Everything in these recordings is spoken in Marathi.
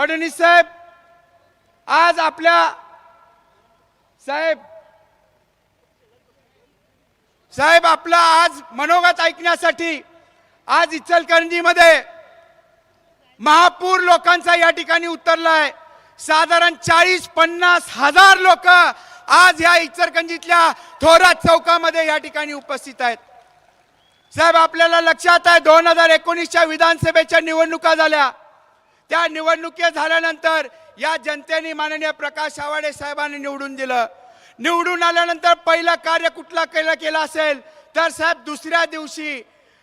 फडणवीस साहेब आज आपल्या साहेब साहेब आपला आज मनोगत ऐकण्यासाठी आज इचलकरंजीमध्ये महापूर लोकांचा या ठिकाणी उतरलाय. साधारण चाळीस पन्नास हजार लोक आज या इचलकरंजीतल्या थोरात चौकामध्ये या ठिकाणी उपस्थित आहेत. साहेब आपल्याला लक्षात आहे दोन हजार एकोणीसच्या विधानसभेच्या निवडणुका झाल्या. त्या निवडणुकी झाल्यानंतर या जनतेने माननीय प्रकाश आवाडे साहेबांनी निवडून दिलं. निवडून आल्यानंतर पहिलं कार्य कुठला केलं केलं असेल तर साहेब दुसऱ्या दिवशी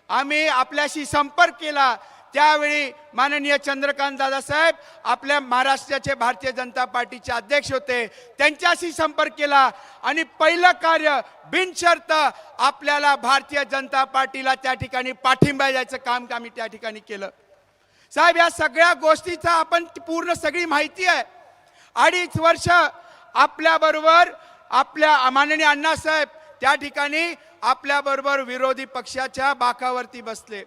आम्ही आपल्याशी संपर्क केला. त्यावेळी माननीय चंद्रकांत दादासाहेब आपल्या महाराष्ट्राचे भारतीय जनता पार्टीचे अध्यक्ष होते. त्यांच्याशी संपर्क केला आणि पहिलं कार्य बिनशर्त आपल्याला भारतीय जनता पार्टीला त्या ठिकाणी पाठिंबा द्यायचं काम आम्ही त्या ठिकाणी केलं. साहेब या सगळ्या गोष्टीचा आपण पूर्ण सगळी माहिती आहे. अडीच वर्ष आपल्याबरोबर आपल्या माननीय अण्णासाहेब त्या ठिकाणी आपल्याबरोबर विरोधी पक्षाच्या बाकावरती बसले.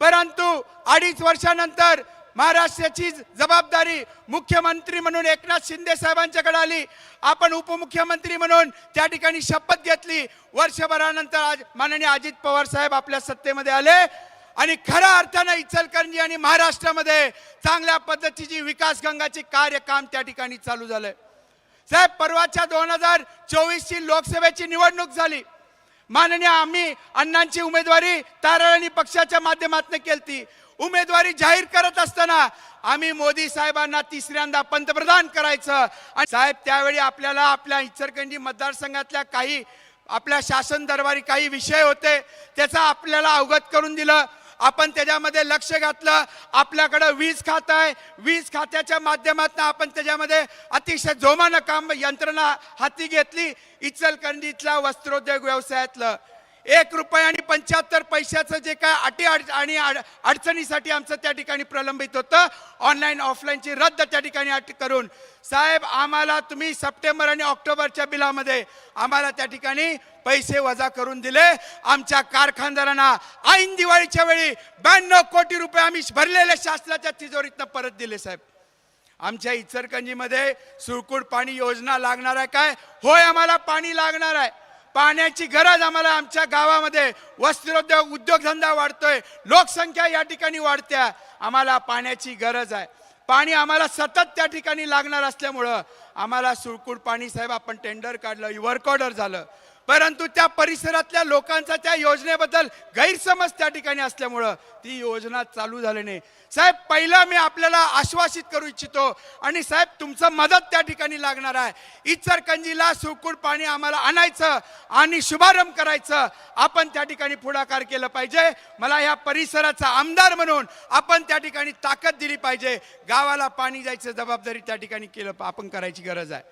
परंतु अडीच वर्षानंतर महाराष्ट्राची जबाबदारी मुख्यमंत्री म्हणून एकनाथ शिंदे साहेबांच्याकडे आली. आपण उपमुख्यमंत्री म्हणून त्या ठिकाणी शपथ घेतली. वर्षभरानंतर आज माननीय अजित पवार साहेब आपल्या सत्तेमध्ये आले. आणि खऱ्या अर्थानं इचलकरंजी आणि महाराष्ट्रामध्ये चांगल्या पद्धतीची विकास गंगाची कार्यकाम त्या ठिकाणी चालू झालंय. साहेब परवाच्या दोन हजार चोवीसची लोकसभेची निवडणूक झाली. माननीय आम्ही अण्णांची उमेदवारी ताराणी पक्षाच्या माध्यमातून केली उमेदवारी जाहीर करत असताना आम्ही मोदी साहेबांना तिसऱ्यांदा पंतप्रधान करायचं आणि साहेब त्यावेळी आपल्याला आपल्या इचरकंजी मतदारसंघातल्या काही आपल्या शासन दरबारी काही विषय होते त्याचा आपल्याला अवगत करून दिलं. आपण त्याच्यामध्ये लक्ष घातलं आपल्याकडं वीज खातं आहे. वीज खात्याच्या माध्यमातून आपण त्याच्यामध्ये अतिशय जोमानं काम यंत्रणा हाती घेतली. इचलकंडीतल्या वस्त्रोद्योग व्यवसायातलं एक रुपये आणि पंच्याहत्तर पैशाचं जे काय अटी अड आणि अड अडचणीसाठी आमचं त्या ठिकाणी प्रलंबित होतं. ऑनलाईन ऑफलाईनची रद्द त्या ठिकाणी अट करून. साहेब आम्हाला तुम्ही सप्टेंबर आणि ऑक्टोबरच्या बिलामध्ये आम्हाला त्या ठिकाणी पैसे वजा करून दिले. आमच्या कारखानदारांना ऐन दिवाळीच्या वेळी ब्याण्णव कोटी रुपये आम्ही भरलेल्या शासनाच्या तिजोरीतनं परत दिले साहेब. आमच्या इचरकंजीमध्ये सुळकुड पाणी योजना लागणार आहे काय? होय आम्हाला पाणी लागणार आहे. पाण्याची गरज आम्हाला आमच्या गावामध्ये वस्त्रोद्योग उद्योगधंदा वाढतोय. लोकसंख्या या ठिकाणी वाढत्या आम्हाला पाण्याची गरज आहे. पाणी आम्हाला सतत त्या ठिकाणी लागणार असल्यामुळं आम्हाला सुळकूड पाणी साहेब आपण टेंडर काढलं वर्क ऑर्डर झालं. परंतु त्या परिसरातल्या लोकांचा त्या योजनेबद्दल गैरसमज त्या ठिकाणी असल्यामुळं ती योजना चालू झाली नाही. साहेब पहिला मी आपल्याला आश्वासित करू इच्छितो आणि साहेब तुमचं मदत त्या ठिकाणी लागणार आहे. इचरकंजीला सुकूड पाणी आम्हाला आणायचं आणि शुभारंभ करायचं. आपण त्या ठिकाणी पुढाकार केलं पाहिजे. मला ह्या परिसराचा आमदार म्हणून आपण त्या ठिकाणी ताकद दिली पाहिजे. गावाला पाणी जायचं जबाबदारी त्या ठिकाणी केलं आपण करायची गरज आहे.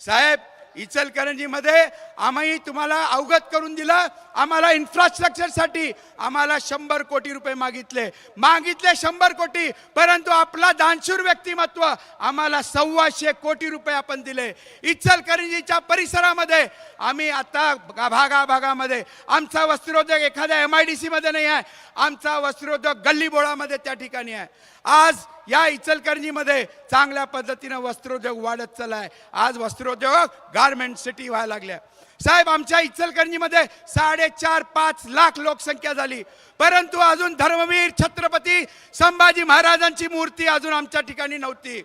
साहेब इचलकरंजीमध्ये आम्ही तुम्हाला अवगत करून दिलं आम्हाला इन्फ्रास्ट्रक्चरसाठी आम्हाला शंभर कोटी रुपये मागितले. मागितले शंभर कोटी परंतु आपला दानशूर व्यक्तिमत्व आम्हाला सव्वाशे कोटी रुपये आपण दिले. इचलकरंजीच्या परिसरामध्ये आम्ही आता भागाभागामध्ये आमचा वस्त्रोद्योग एखाद्या एम आय डी सीमध्ये नाही आहे आमचा वस्त्रोद्योग गल्लीबोळामध्ये त्या ठिकाणी आहे. आज या इचलकरंजीमध्ये चांगल्या पद्धतीनं वस्त्रोद्योग वाढत चाललाय. आज वस्त्रोद्योग गारमेंट सिटी व्हायला लागल्या. साहेब आमच्या इचलकरंजीमध्ये साडेचार पाच लाख लोकसंख्या झाली. परंतु अजून धर्मवीर छत्रपती संभाजी महाराजांची मूर्ती अजून आमच्या ठिकाणी नव्हती.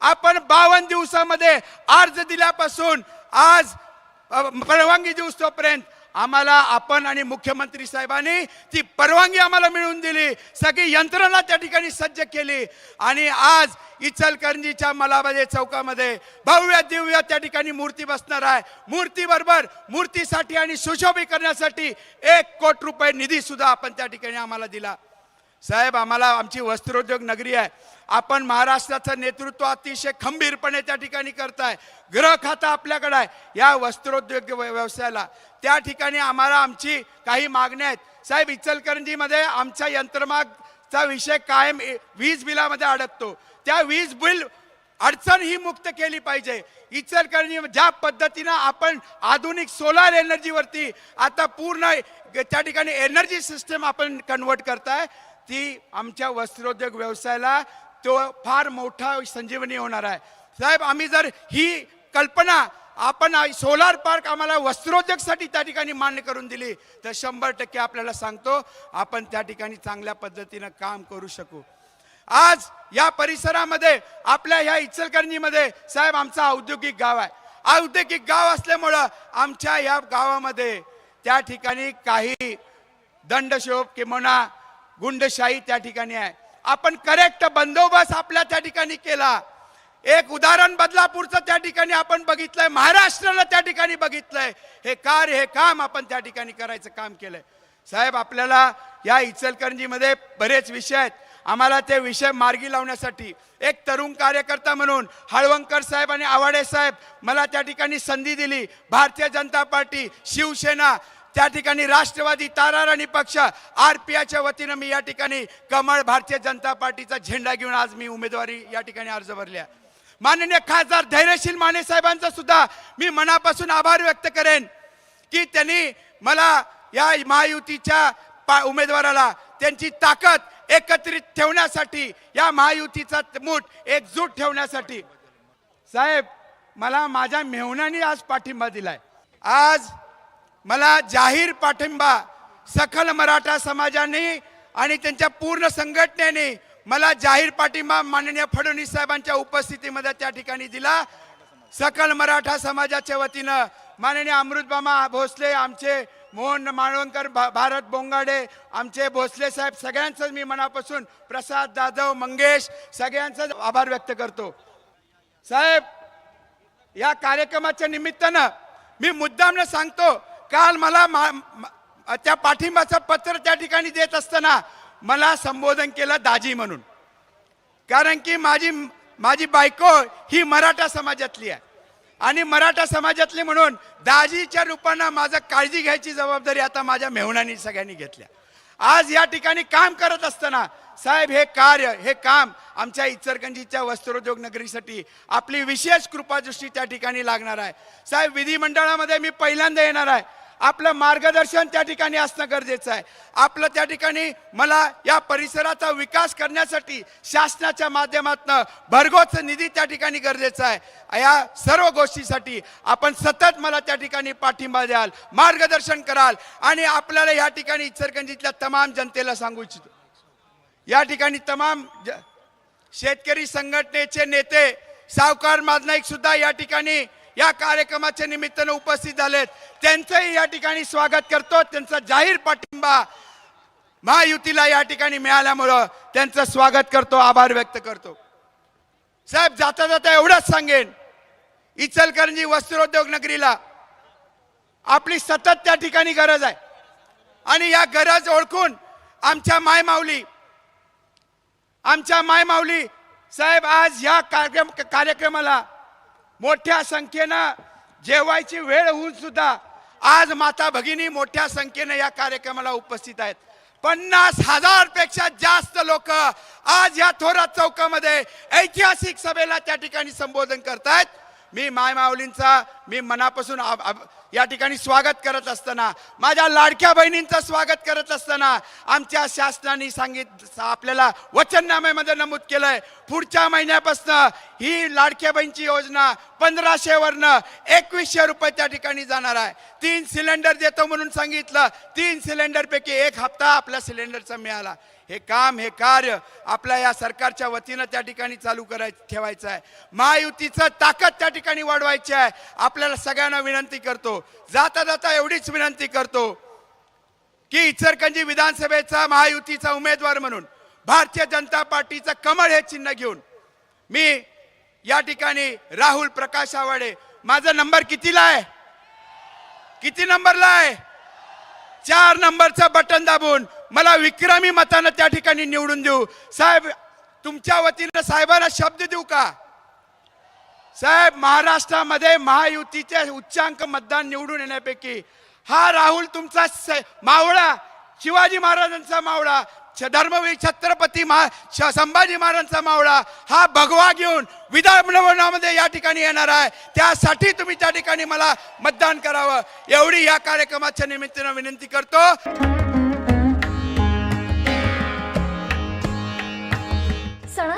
आपण बावन्न दिवसामध्ये अर्ज दिल्यापासून आज परवानगी दिवस तोपर्यंत आम्हाला आपण आणि मुख्यमंत्री साहेबांनी ती परवानगी आम्हाला मिळवून दिली. सगळी यंत्रणा त्या ठिकाणी सज्ज केली. आणि आज इचलकरंजीच्या मलाबाजे चौकामध्ये भव्य दिव्य त्या ठिकाणी मूर्ती बसणार आहे. मूर्ती बरोबर मूर्तीसाठी आणि सुशोभीकरणासाठी एक कोट रुपये निधी सुद्धा आपण त्या ठिकाणी आम्हाला दिला. साहेब आम्हाला आमची वस्त्रोद्योग नगरी आहे. आपण महाराष्ट्राचं नेतृत्व अतिशय खंबीरपणे त्या ठिकाणी करताय. ग्रह खातं आपल्याकडं आहे. या वस्त्रोद्योग व्यवसायाला. त्या ठिकाणी आम्हाला आमची काही मागण्या आहेत. साहेब इचलकरंजीमध्ये आमच्या यंत्रमागचा विषय कायम वीज बिलामध्ये अडकतो. त्या वीज बिल अडचण ही मुक्त केली पाहिजे. इचलकरंजी ज्या पद्धतीनं आपण आधुनिक सोलार एनर्जीवरती आता पूर्ण त्या ठिकाणी एनर्जी सिस्टम आपण कन्वर्ट करताय ती आमच्या वस्त्रोद्योग व्यवसायाला तो फार मोठा संजीवनी होणार आहे. साहेब आम्ही जर ही कल्पना आपण सोलार पार्क आम्हाला वस्त्रोद्योगसाठी त्या ठिकाणी मान्य करून दिली तर शंभर टक्के आपल्याला सांगतो आपण त्या ठिकाणी चांगल्या पद्धतीनं काम करू शकू. आज या परिसरामध्ये आपल्या ह्या इचलकरणीमध्ये साहेब आमचा औद्योगिक गाव आहे. औद्योगिक गाव असल्यामुळं आमच्या या गावामध्ये त्या ठिकाणी काही दंडशोभ किंवा गुंडशाही त्या ठिकाणी आहे. आपण करेक्ट बंदोबस्त आपल्या त्या ठिकाणी केला. एक उदाहरण बदलापूरचं त्या ठिकाणी आपण बघितलंय महाराष्ट्राला त्या ठिकाणी बघितलंय. हे कार्य हे काम आपण त्या ठिकाणी करायचं काम केलंय. साहेब आपल्याला या इचलकरंजीमध्ये बरेच विषय आहेत. आम्हाला ते विषय मार्गी लावण्यासाठी एक तरुण कार्यकर्ता म्हणून हळवंकर साहेब आणि आवाडे साहेब मला त्या ठिकाणी संधी दिली. भारतीय जनता पार्टी शिवसेना त्या ठिकाणी राष्ट्रवादी ताराराणी पक्ष आर पी आयच्या वतीनं मी या ठिकाणी कमळ भारतीय जनता पार्टीचा झेंडा घेऊन आज मी उमेदवारी या ठिकाणी अर्ज भरल्या माननीय खासदार धैर्यशील माने साहेबांचा सुद्धा मी मनापासून आभार व्यक्त करेन की त्यांनी मला या महायुतीच्या पा- उमेदवाराला त्यांची ताकद एकत्रित ठेवण्यासाठी या महायुतीचा मूठ एकजूट ठेवण्यासाठी. साहेब मला माझ्या मेहनाने आज पाठिंबा दिलाय. आज मला जाहीर पाठिंबा सखल मराठा समाजाने आणि त्यांच्या पूर्ण संघटनेने मला जाहीर पाठिंबा माननीय फडणवीस साहेबांच्या उपस्थितीमध्ये त्या ठिकाणी दिला. सकल मराठा समाजाच्या वतीनं माननीय अमृतबामा भोसले आमचे मोहन माळवणकर भा- भारत बोंगाडे आमचे भोसले साहेब सगळ्यांचं मी मनापासून प्रसाद जाधव मंगेश यांचा आभार व्यक्त करतो. साहेब या कार्यक्रमाच्या निमित्तानं मी मुद्दामनं सांगतो काल मला मा- मा- त्या पाठिंबाचं पत्र त्या ठिकाणी देत असताना मला संबोधन केलं दाजी म्हणून. कारण की माझी माझी बायको ही मराठा समाजातली आहे. आणि मराठा समाजातली म्हणून दाजीच्या रूपानं माझं काळजी घ्यायची जबाबदारी आता माझ्या मेहुणानी सगळ्यांनी घेतल्या आज या ठिकाणी काम करत असताना साहेब हे कार्य हे काम आमच्या इचरगंजीच्या वस्त्रोद्योग नगरीसाठी आपली विशेष कृपादृष्टी त्या ठिकाणी लागणार आहे. साहेब विधिमंडळामध्ये मी पहिल्यांदा येणार आहे. आपलं मार्गदर्शन त्या ठिकाणी असणं गरजेचं आहे. आपलं त्या ठिकाणी मला या परिसराचा विकास करण्यासाठी शासनाच्या माध्यमातून भरघोस निधी त्या ठिकाणी गरजेचा आहे. या सर्व गोष्टीसाठी आपण सतत मला त्या ठिकाणी पाठिंबा द्याल मार्गदर्शन कराल आणि आपल्याला या ठिकाणी इचरगंजीतल्या तमाम जनतेला सांगू इच्छितो. या ठिकाणी तमाम ज- शेतकरी संघटनेचे नेते सावकार माजनाईक सुद्धा या ठिकाणी या कार्यक्रमाच्या निमित्तानं उपस्थित झालेत. त्यांचंही या ठिकाणी स्वागत करतो. त्यांचा जाहीर पाठिंबा महायुतीला या ठिकाणी मिळाल्यामुळं त्यांचं स्वागत करतो आभार व्यक्त करतो. साहेब जाता जाता एवढंच सांगेन. इचलकरंजी वस्त्रोद्योग नगरीला आपली सतत त्या ठिकाणी गरज आहे. आणि या गरज ओळखून आमच्या मायमाऊली आमच्या मायमाऊली साहेब आज या कार्यक्रम कार्यक्रमाला मोठ्या संख्येनं जेवायची वेळ होऊन सुद्धा आज माता भगिनी मोठ्या संख्येनं या कार्यक्रमाला उपस्थित आहेत. पन्नास हजारपेक्षा जास्त लोक आज या थोरात चौकामध्ये ऐतिहासिक सभेला त्या ठिकाणी संबोधन करतायत. मी मायमाऊलींचा मी मनापासून या ठिकाणी स्वागत करत असताना माझ्या लाडक्या बहिणींचं स्वागत करत असताना आमच्या शासनाने सांगित आपल्याला वचननाम्यामध्ये नमूद केलंय. पुढच्या महिन्यापासून ही लाडक्या बहिणीची योजना पंधराशे वरनं एकवीसशे रुपये त्या ठिकाणी जाणार आहे. तीन सिलेंडर देतो म्हणून सांगितलं. तीन सिलेंडरपैकी एक हप्ता आपल्या सिलेंडरचा मिळाला. हे काम हे कार्य आपल्या या सरकारच्या वतीनं त्या ठिकाणी चालू करायचं ठेवायचं आहे. महायुतीचं ताकद त्या ठिकाणी वाढवायची आहे. आपल्याला सगळ्यांना विनंती करतो. जाता जाता एवढीच विनंती करतो की इचरकंजी विधानसभेचा महायुतीचा उमेदवार म्हणून भारतीय जनता पार्टीचं कमळ हे चिन्ह घेऊन मी या ठिकाणी राहुल प्रकाश आवाडे माझा नंबर कितीला आहे? किती नंबरला आहे? चार नंबरचं बटन दाबून मला विक्रमी मतानं त्या ठिकाणी निवडून देऊ. साहेब तुमच्या वतीनं साहेबांना शब्द देऊ का? साहेब महाराष्ट्रामध्ये महायुतीचे उच्चांक मतदान निवडून येण्यापैकी हा राहुल तुमचा स- मावळा शिवाजी महाराजांचा मावळा धर्मवीर छत्रपती महा श- संभाजी महाराजांचा मावळा हा भगवा घेऊन विधानभवनामध्ये या ठिकाणी येणार आहे. त्यासाठी तुम्ही त्या ठिकाणी मला मतदान करावं. एवढी या कार्यक्रमाच्या निमित्तानं विनंती करतो.